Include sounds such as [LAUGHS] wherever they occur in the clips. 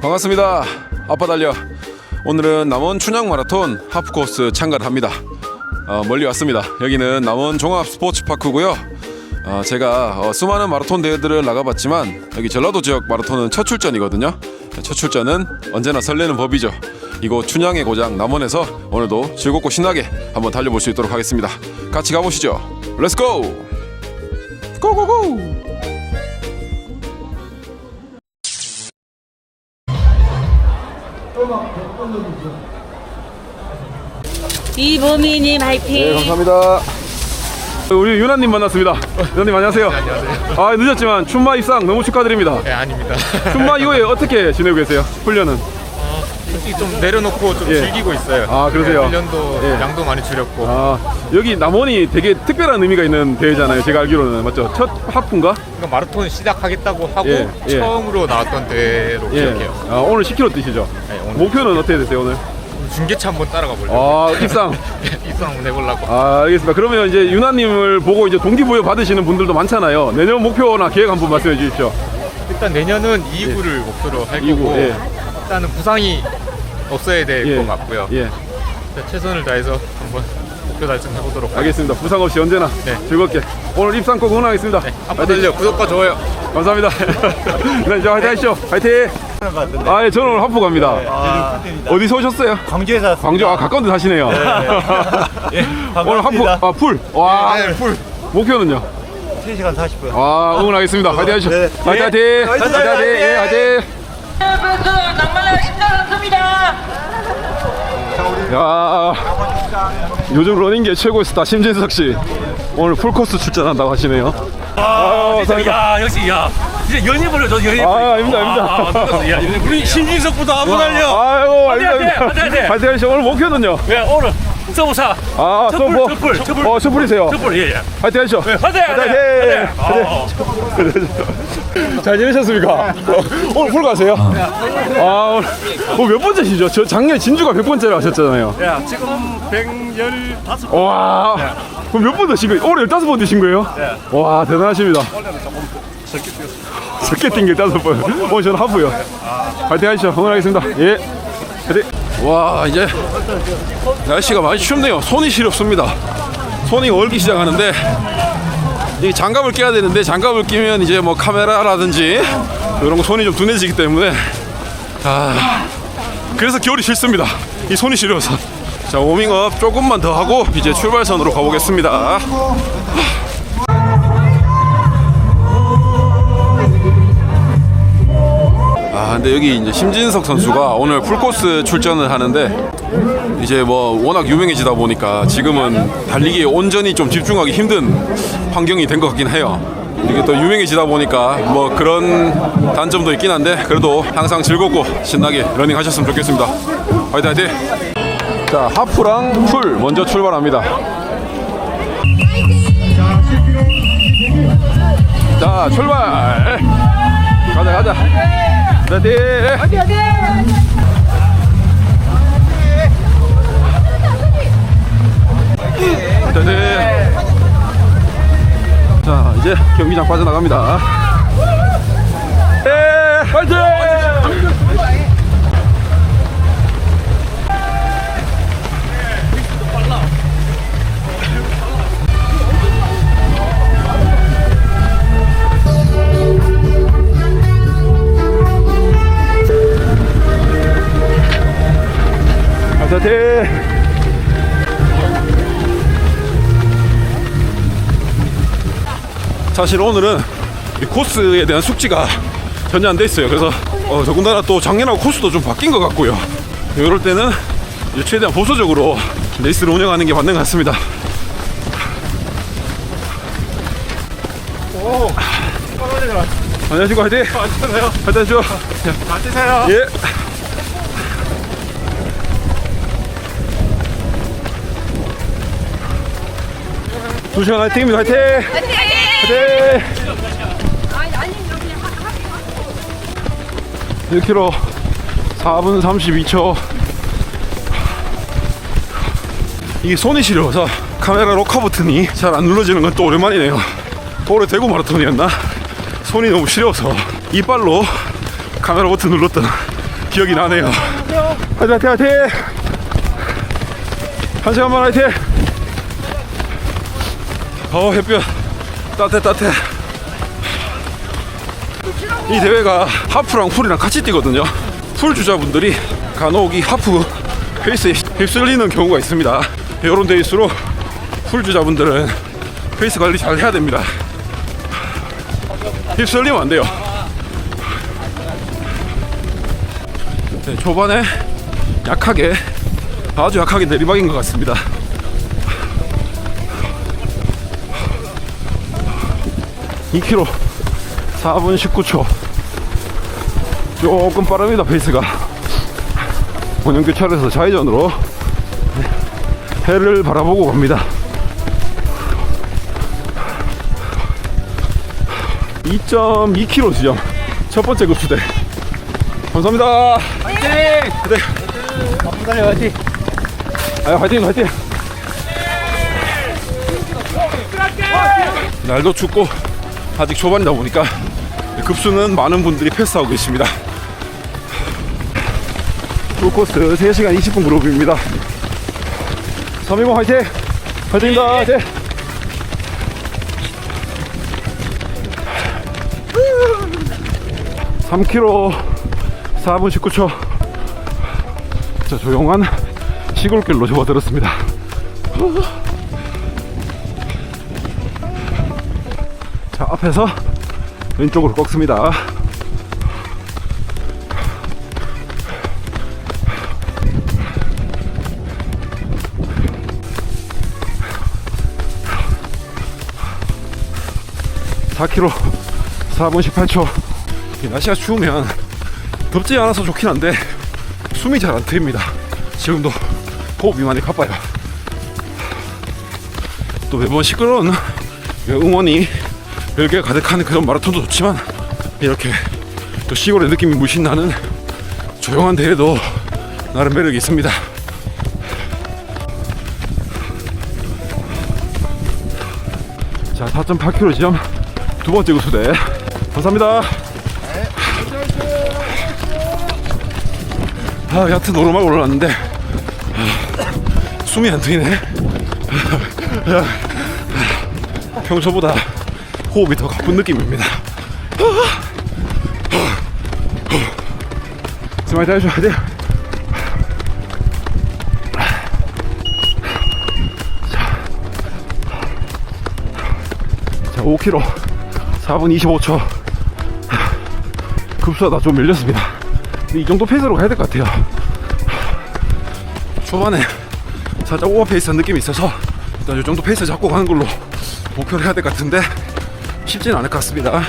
반갑습니다. 아빠 달려. 오늘은 남원 춘향 마라톤 하프 코스 참가를 합니다. 어, 멀리 왔습니다. 여기는 남원 종합 스포츠 파크고요. 어, 제가 어, 수많은 마라톤 대회들을 나가봤지만 여기 전라도 지역 마라톤은 첫 출전이거든요. 첫 출전은 언제나 설레는 법이죠. 이곳 춘향의 고장 남원에서 오늘도 즐겁고 신나게 한번 달려볼 수 있도록 하겠습니다. 같이 가보시죠. 렛츠 고! 고고고! 이보미님 화이팅! 네, 감사합니다. 우리 유나님 만났습니다. 유나님 안녕하세요. 아 늦었지만 춘마 입상 너무 축하드립니다. 네, 아닙니다. 춘마 이후에 [LAUGHS] 어떻게 지내고 계세요? 훈련은? 솔직히 좀 내려놓고 좀 예. 즐기고 있어요. 아, 그러세요? 네, 훈련도 예. 양도 많이 줄였고. 아 여기 남원이 되게 특별한 의미가 있는 대회잖아요. 제가 알기로는 맞죠? 첫 하프인가? 그러니까 마라톤 시작하겠다고 하고 예, 예. 처음으로 나왔던 대회로 기억해요. 아, 오늘 10km 뛰시죠? 네, 오늘 목표는 어떻게 되세요 오늘? 중계차 한번 따라가 보려고. 아 입상. [LAUGHS] 입상 한번 해보려고. 아 알겠습니다. 그러면 이제 유나님을 보고 이제 동기부여 받으시는 분들도 많잖아요. 내년 목표나 계획 한번 말씀해 주십시오. 일단 내년은 2구를 목표로 할 이구, 거고 예. 일단은 부상이 없어야 될것 예. 같고요. 예. 최선을 다해서 한번 목표 달성해 보도록 하겠습니다. 알겠습니다. 부상 없이 언제나 네. 즐겁게 오늘 입상 꼭 응원하겠습니다. 아빠 달려 구독과 좋아요. 감사합니다. [LAUGHS] 네, 이제 화이팅 하시죠. 화이팅! 아, 예, 저는 오늘 하프 갑니다. 어디서 오셨어요? 광주에서 왔습니다. 광주, 아, 가까운 데 사시네요. [LAUGHS] 예, 오늘 하프, 반갑습니다. 아, 풀. 와, 네, 풀. 목표는요? 3시간 40분. 아, 응원하겠습니다. 화이팅 하시죠. 네. 화이팅, 예. 화이팅! 화이팅, 화이팅, 화이팅! 화이팅! 예, 화이팅! 여러분 낭만을 입장했습니다. 야, 요즘 러닝계 최고의 스타 심진석 씨. 오늘 풀코스 출전한다고 하시네요. 아, 감사합니다. 야 역시 야 진짜 연예보려 저 연예. 아, 아닙니다, 아닙니다. 야 우리 신진석보다 한번 달려. 아이고, 아닙니다, 화이팅, 아닙니다. 화이팅, 화이팅. 화이팅 하시죠. 오늘 목표는요? 왜 오늘 서부사 아, 촛불, 또 뭐? 촛불, 촛불. 어, 촛불이세요. 촛불 예예. 화이팅 하시죠. 화이팅 화이팅. 화이팅! 화이팅. 어. 잘 지내셨습니까? 어, 오늘 풀 가세요? 아, 오늘 어, 몇 번째시죠? 저 작년 진주가 100번째로 하셨잖아요. 야 지금 115. 와, 그럼 몇 번 드신 거예요? 오늘 15번 드신 거예요? 와, 대단하십니다. 적게 뛴게 15번. 오늘 저는 하프요. 화이팅 하시죠. 응원하겠습니다. 예. 화이팅. 와, 이제 날씨가 많이 춥네요. 손이 시렵습니다. 손이 얼기 시작하는데 이 장갑을 껴야 되는데 장갑을 끼면 이제 뭐 카메라라든지 이런 거 손이 좀 둔해지기 때문에 아 그래서 겨울이 싫습니다. 이 손이 시려서 자 워밍업 조금만 더 하고 이제 출발선으로 가보겠습니다. 아 근데 여기 이제 심진석 선수가 오늘 풀코스 출전을 하는데 이제 뭐 워낙 유명해지다 보니까 지금은 달리기에 온전히 좀 집중하기 힘든 환경이 된 것 같긴 해요. 이게 또 유명해지다 보니까 뭐 그런 단점도 있긴 한데 그래도 항상 즐겁고 신나게 러닝 하셨으면 좋겠습니다. 화이팅 화이팅! 자 하프랑 풀 먼저 출발합니다. 화이팅! 네. 자 이제 경기장 빠져나갑니다. 예, 화이팅! 화이팅! 사실 오늘은 이 코스에 대한 숙지가 전혀 안 돼 있어요. 그래서 어, 더군다나 또 작년하고 코스도 좀 바뀐 것 같고요. 이럴 때는 최대한 보수적으로 레이스를 운영하는 게 맞는 것 같습니다. 안녕하십니까 화이팅! 화이팅 하시죠! 맞으세요. 예! 두 시간 화이팅입니다 화이팅! 화이팅! 1km 4분 32초 이게 손이 시려워서 카메라 로커 버튼이 잘 안 눌러지는 건 또 오랜만이네요 올해 대구 마라톤이었나? 손이 너무 시려워서 이빨로 카메라 버튼 눌렀던 기억이 나네요. 화이팅 화이팅 화이팅! 한 시간만 화이팅! 어 햇볕. 따뜻해 따뜻해. 이 대회가 하프랑 풀이랑 같이 뛰거든요. 풀 주자분들이 간혹 이 하프 페이스에 휩쓸리는 경우가 있습니다. 이런 데일수록 풀 주자분들은 페이스 관리 잘 해야 됩니다. 휩쓸리면 안 돼요. 네, 초반에 약하게 아주 약하게 내리막인 것 같습니다 2km 4분 19초 조금 빠릅니다 페이스가 원형교차로에서 좌회전으로 해를 바라보고 갑니다 2.2km 지점 첫 번째 급수대 감사합니다 화이팅! 화이팅! 달려 화이팅. 아, 화이팅, 화이팅. 날도 춥고 아직 초반이다 보니까 급수는 많은 분들이 패스하고 계십니다. 풀코스 3시간 20분 그룹입니다. 320 화이팅! 화이팅입니다. 화이팅! 삼 k 로 4분 19초. 자, 조용한 시골길로 접어들었습니다. 앞에서 왼쪽으로 꺾습니다. (4km) (4분 18초) 이 날씨가 추우면 덥지 않아서 좋긴 한데 숨이 잘 안 트입니다. 지금도 호흡이 많이 가빠요. 또 매번 시끄러운 응원이 열기가 가득한 그런 마라톤도 좋지만 이렇게 또 시골의 느낌이 물씬 나는 조용한 대회도 나름 매력이 있습니다. 자, 4.8km 지점 두 번째 구수대 감사합니다. 아, 얕은 오르막 올라왔는데 아, 숨이 안 트이네. 아, 평소보다 호흡이 더 가쁜 느낌입니다. 스마일 타이셔야 돼요. 자, 5km 4분 25초. 급수하다 좀 밀렸습니다. 이 정도 페이스로 가야 될 것 같아요. 초반에 살짝 오버페이스한 느낌이 있어서 일단 이 정도 페이스 잡고 가는 걸로 목표를 해야 될 것 같은데 쉽지는 않을 것 같습니다.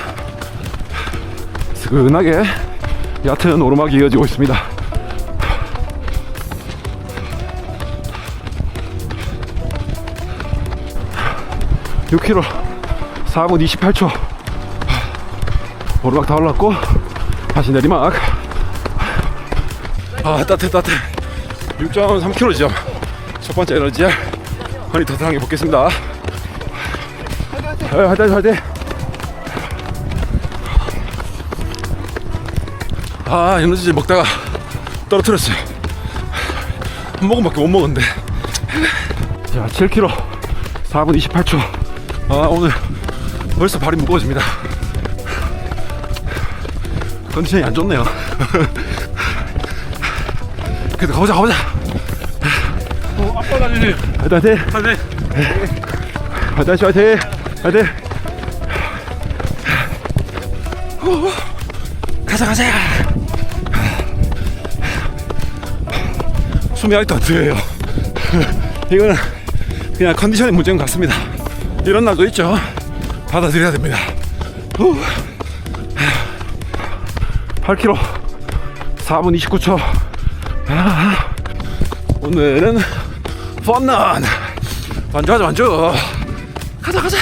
스근하게 얕은 오르막이 이어지고 있습니다. (6km) 4분 28초. 오르막 다 올랐고 다시 내리막. 아 따뜻해 따뜻해. 6.3km 지점. 첫 번째 에너지 허니 터트하게 먹겠습니다. 네, 화이팅 화이팅 아 에너지 먹다가 떨어뜨렸어요. 한 모금밖에 못 먹었는데. 자 7km 4분 28초. 아 오늘 벌써 발이 무거워집니다. 컨디션이 안 좋네요. [LAUGHS] 그래도 가보자 가보자. 어, 아빠 달리네. 화이팅! 화이팅. 화이팅! 화이팅! 화이팅! 후, 가자 가자 안 트여요? [LAUGHS] 이거는 그냥 컨디션의 문제인 것 같습니다. 이런 날도 있죠. 받아들여야 됩니다. 후. 8km 4분 29초. 아, 오늘은 펀런. 완주하자 완주. 가자 가자.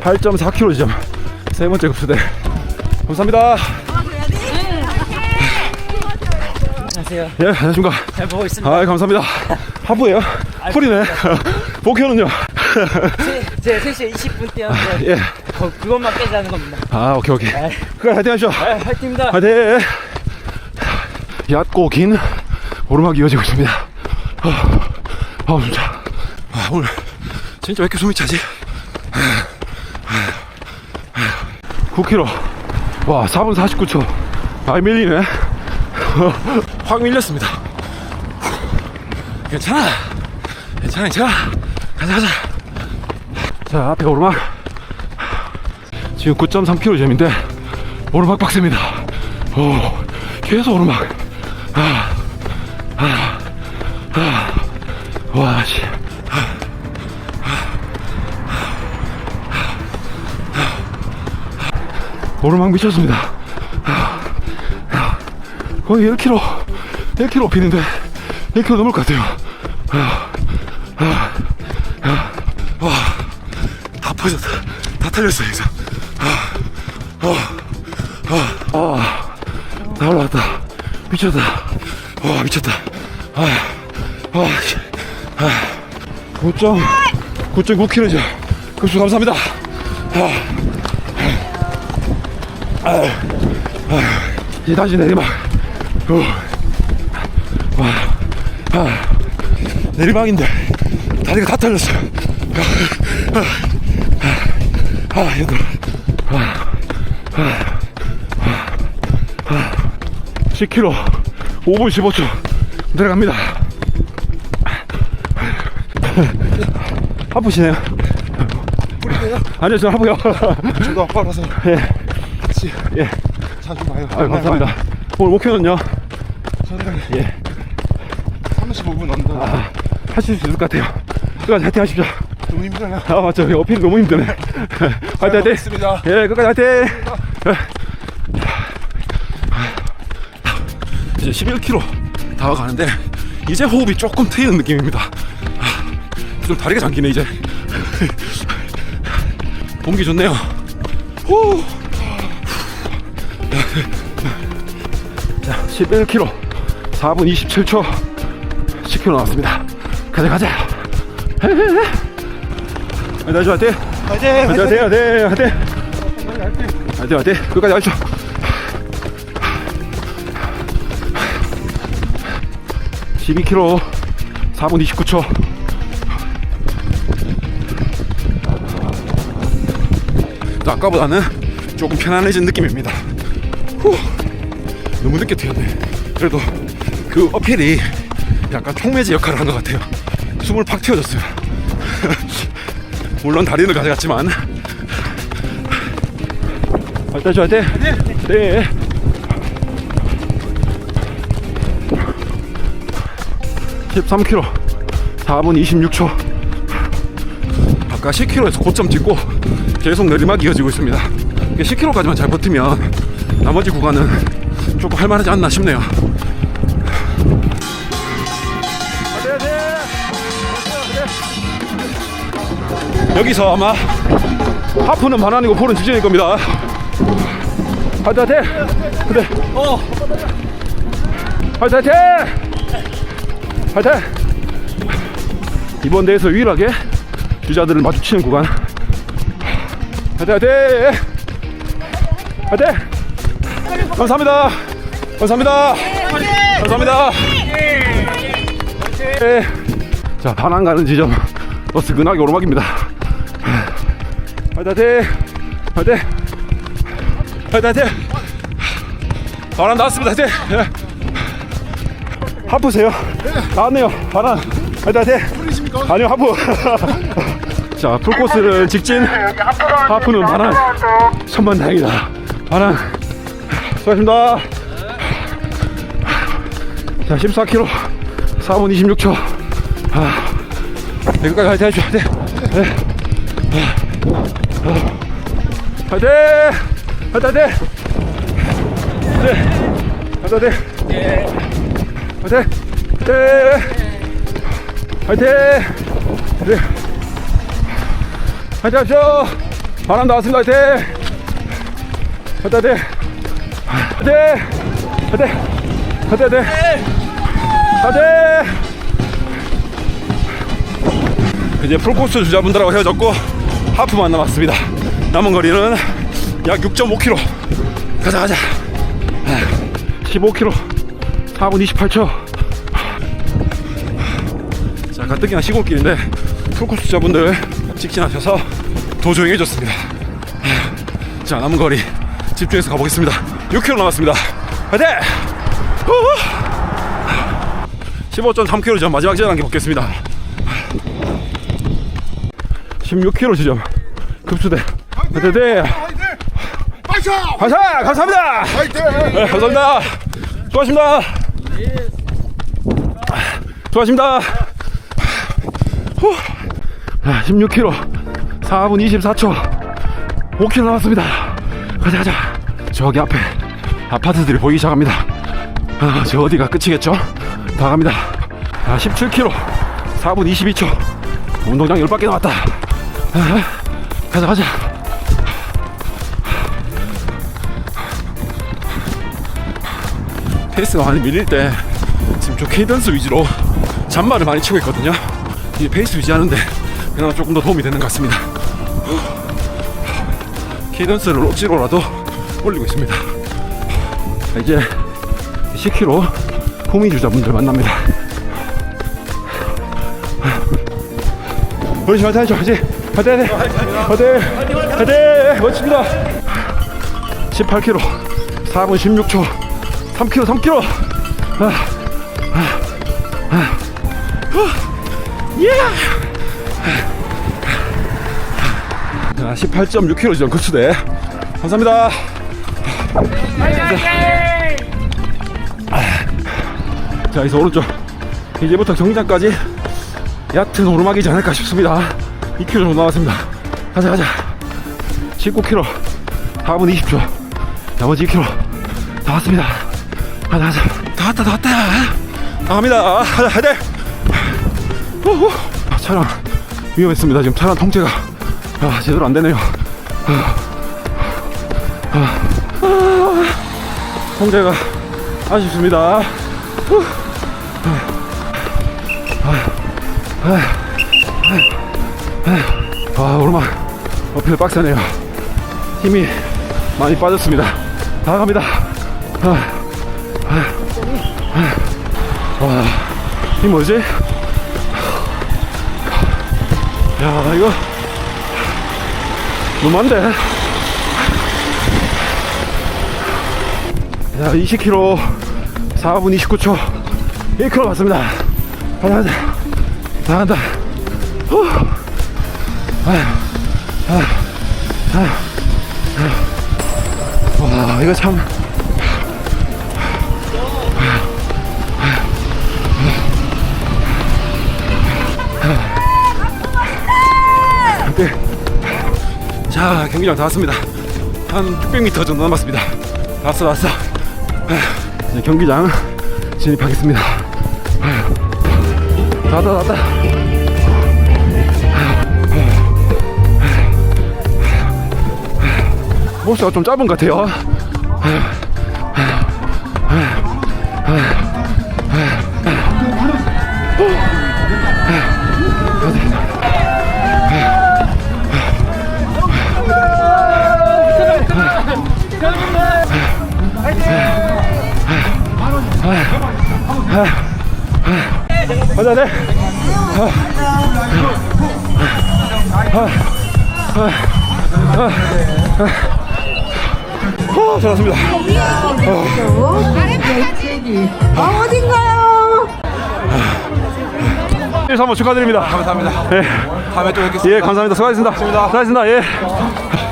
8.4km 지점 세 번째 급수대. 감사합니다 안녕하세요. 예 안녕하십니까. 잘 보고 있습니다. 아 감사합니다. 하부예요? 풀이네. 목표는요? 제 3시에 20분 뛰었는데 예. 거, 그것만 깨자는 겁니다. 아 오케이 오케이. 네. 그래 화이팅 하시죠 네, 화이팅입니다. 화이팅! 얕고 긴 오르막이 이어지고 있습니다. 아, 아우 진짜. 아, 오늘 진짜 왜 이렇게 숨이 차지? 9km 와 4분 49초. 많이 밀리네 [LAUGHS] 확 밀렸습니다. 괜찮아. 괜찮아, 괜찮아. 가자, 가자. 자 앞에 오르막 지금 9.3km 점인데 오르막 빡셉니다 오 계속 오르막 아, 아, 아. 와 씨 오르막 미쳤습니다 거의 1km 1km 비는데 1km 넘을 것 같아요. 다 퍼졌다. 다 털렸어, 여기서. 다 올라왔다. 미쳤다. 와 미쳤다. 아, 아, 씨. 아, 9.9 9.9km죠. 급수 감사합니다. 아, 아, 아, 이제 다시 내리막 후. 와, 아, 내리막인데 다리가 다 털렸어 아, 아, 아, 힘들어 10km 5분 15초 내려갑니다. 아프시네요. 아니요 저 아프요. 저도 아파라서 예, 같이 예. 자주 봐요. 아유, 감사합니다. 오늘 목표는요 저는 예 35분 언더. 하실 수 있을 것 같아요 끝까지 화이팅 하십시오 너무 힘들어요. 아 맞죠 어필 너무 힘드네 [LAUGHS] 화이팅 화이팅 있습니다. 예 끝까지 화이팅 이제 11km 다 가는데 이제 호흡이 조금 트이는 느낌입니다. 아, 좀 다리가 잠기네 이제. [LAUGHS] 공기 좋네요. 후. 자 11km 4분 27초 10km 나왔습니다. 가자 가자. 화이팅 화이팅 화이팅! 화이팅 화이팅 화이팅! 화이팅! 화이팅 끝까지 하시죠 (12 k m) (4분 29초) 아까보다는 조금 편안해진 느낌입니다. 후. 너무 늦게 튀었네. 그래도 그 어필이 약간 촉매제 역할을 한 것 같아요. 숨을 팍 튀어줬어요. [LAUGHS] 물론 다리는 가져갔지만 화이팅 화이팅 네 13km 4분 26초 아까 10km에서 고점 찍고 계속 내리막 이어지고 있습니다. 10km까지만 잘 버티면 나머지 구간은 조금 할만하지 않나 싶네요. 여기서 아마 하프는 반환이고 볼은 직진일 겁니다. 화이팅 화이팅! 그래. 어. 화이팅 화이팅! 화이팅! 이번 대회에서 유일하게 주자들을 마주치는 구간. 화이팅 화이팅! 화이팅! 감사합니다. 감사합니다. 감사합니다. 네. 자, 반환 가는 지점 어스근하게 오르막입니다. 화이팅! 화이팅! 화이팅! 바람 나왔습니다. 화이팅! 예. 하프세요? 나왔네요. 바람. 화이팅! 화이팅! 아니요, 하프. [LAUGHS] 자, 풀코스를 직진. 하프는 바람. 천만 다행이다. 바람. 수고하셨습니다. 자, 14km. 4분 26초. 아, 여기까지 화이팅 하십시오. 화이팅! 네. 화이팅! 화이팅! 네. 화이팅! 화이팅! 화이팅! 화이팅! 네. 화이팅 하십시오! 바람 나왔습니다. 화이팅! 화이팅! 화이팅! 화이팅! 화이팅! 화이팅! 이제 풀코스 주자분들하고 헤어졌고 하프만 남았습니다. 남은 거리는 약 6.5km. 가자 가자. 15km. 4분 28초. 자 가뜩이나 시골길인데 풀코스자분들 직진하셔서 도조행해줬습니다. 자 남은 거리 집중해서 가보겠습니다. 6km 남았습니다. 화이팅! 15.3km 전 마지막 지점 한개 먹겠습니다. 16km 지점 급수대. 화이팅! 파이팅! 화이팅! 감사합니다. 파이팅! 네, 감사합니다. 수고하십니다. 수고하십니다. 후. 자, 16km, 4분 24초, 5km 남았습니다. 가자, 가자. 저기 앞에 아파트들이 보이기 시작합니다. 아, 저 어디가 끝이겠죠? 다 갑니다. 아, 17km, 4분 22초. 운동장 10바퀴 남았다. 아, 가자, 가자. 페이스가 많이 밀릴 때 지금 저 케이던스 위주로 잔말을 많이 치고 있거든요. 이 페이스 유지하는데 그나마 조금 더 도움이 되는 것 같습니다. 케이던스를 억지로라도 올리고 있습니다. 자, 이제 10km 후미 주자분들 만납니다. 우리 화이팅 하죠, 화이팅! 화이팅! 화이팅! 화이팅! 멋집니다. 18km, 4분 16초, 3km, 3km. 아, 아, 아. 후. 예. 자, 18.6km 지점 급수대. 감사합니다. 자, 여기서 오른쪽. 이제부터 경장까지 얕은 오르막이지 않을까 싶습니다. 2km 정도 남았습니다. 가자, 가자. 19km, 4분 20초. 나머지 2km 다 왔습니다. 가자, 가자. 다 왔다, 다 왔다. 다 갑니다. 가자, 가자. 우후. 아, 차량 위험했습니다. 지금 차량 통제가 아, 제대로 안 되네요. 아, 아, 아, 통제가 아쉽습니다. 후. 아, 아, 아, 아, 오르막 어필 빡세네요. 힘이 많이 빠졌습니다. 다 갑니다. 아, 아, 아, 와, 이 뭐지? 야, 이거 너무한데? 야, 20km 4분 29초 1km 맞습니다. 가자, 가자. 나간다. 후. 와 이거 참 네. 자 경기장 다 왔습니다 한 600m 정도 남았습니다 다 왔어 다 왔어 경기장 진입하겠습니다 다 왔다 다 왔다 모스가 좀 짧은 것 같아요. 가자, 네. 어, 잘 왔습니다. 아, 어딘가요? 1, 3번 축하드립니다. 감사합니다. 예. 다음에 또 뵙겠습니다. 예, 감사합니다. 수고하셨습니다. 수고하셨습니다. 예.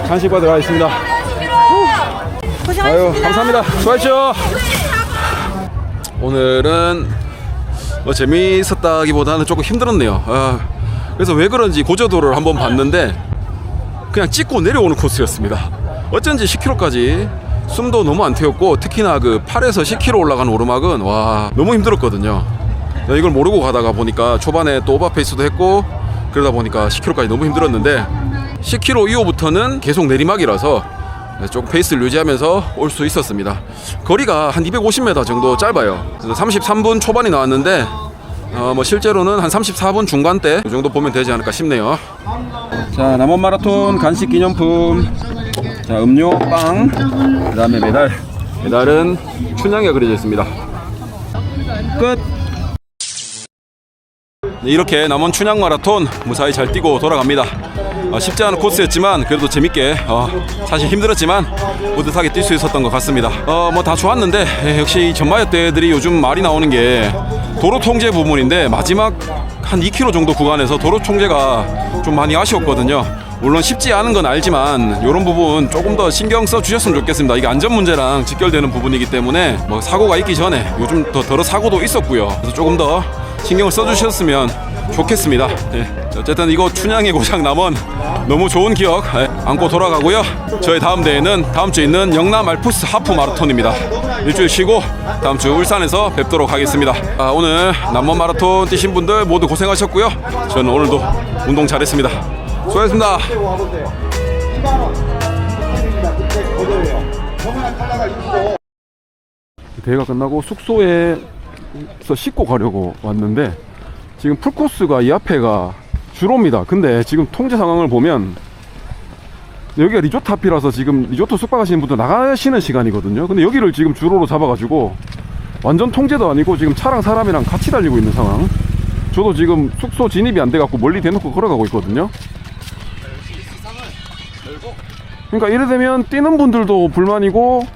간식 받으러 가겠습니다. 아유, 감사합니다. 수고하십시오. 오늘은 뭐 재미있었다기보다는 조금 힘들었네요. 아, 그래서 왜 그런지 고저도를 한번 봤는데 그냥 찍고 내려오는 코스였습니다. 어쩐지 10km까지 숨도 너무 안 트였고 특히나 그 8에서 10km 올라가는 오르막은 와 너무 힘들었거든요. 이걸 모르고 가다가 보니까 초반에 또 오버페이스도 했고 그러다 보니까 10km까지 너무 힘들었는데 10km 이후부터는 계속 내리막이라서 조금 페이스를 유지하면서 올 수 있었습니다. 거리가 한 250m 정도 짧아요. 그래서 33분 초반이 나왔는데 어, 뭐 실제로는 한 34분 중반대 이 정도 보면 되지 않을까 싶네요. 자, 남원 마라톤 간식 기념품. 자, 음료, 빵, 그다음에 메달. 메달은 춘향이가 그려져 있습니다. 끝. 네, 이렇게 남원 춘향 마라톤 무사히 잘 뛰고 돌아갑니다. 어, 쉽지 않은 코스였지만 그래도 재밌게 어, 사실 힘들었지만 뿌듯하게 뛸 수 있었던 것 같습니다. 어, 뭐 다 좋았는데 예, 역시 이 전마여 때들이 요즘 말이 나오는 게 도로 통제 부분인데 마지막 한 2km 정도 구간에서 도로 통제가 좀 많이 아쉬웠거든요. 물론 쉽지 않은 건 알지만 이런 부분 조금 더 신경 써 주셨으면 좋겠습니다. 이게 안전 문제랑 직결되는 부분이기 때문에 뭐 사고가 있기 전에 요즘 더 덜어 사고도 있었고요. 그래서 조금 더 신경을 써 주셨으면 좋겠습니다. 예. 어쨌든 이거 춘향의 고장 남원 너무 좋은 기억 예, 안고 돌아가고요. 저희 다음 대회는 다음 주에 있는 영남 알프스 하프 마라톤입니다. 일주일 쉬고 다음 주 울산에서 뵙도록 하겠습니다. 아, 오늘 남원 마라톤 뛰신 분들 모두 고생하셨고요. 저는 오늘도 운동 잘했습니다. 수고하셨습니다. 대회가 끝나고 숙소에서 씻고 가려고 왔는데 지금 풀코스가 이 앞에가 주로입니다. 근데 지금 통제 상황을 보면 여기가 리조트 앞이라서 지금 리조트 숙박하시는 분들 나가시는 시간이거든요. 근데 여기를 지금 주로로 잡아가지고 완전 통제도 아니고 지금 차랑 사람이랑 같이 달리고 있는 상황. 저도 지금 숙소 진입이 안 돼갖고 멀리 대놓고 걸어가고 있거든요. 그러니까 이래 되면 뛰는 분들도 불만이고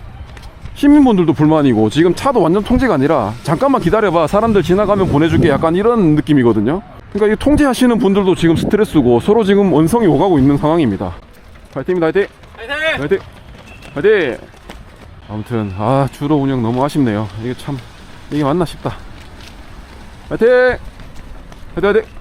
시민분들도 불만이고 지금 차도 완전 통제가 아니라 잠깐만 기다려봐. 사람들 지나가면 보내줄게. 약간 이런 느낌이거든요. 그러니까 이 통제하시는 분들도 지금 스트레스고 서로 지금 원성이 오가고 있는 상황입니다. 파이팅입니다. 파이팅! 파이팅! 파이팅! 아무튼 아 주로 운영 너무 아쉽네요. 이게 참 이게 맞나 싶다. 파이팅! 파이팅 파이팅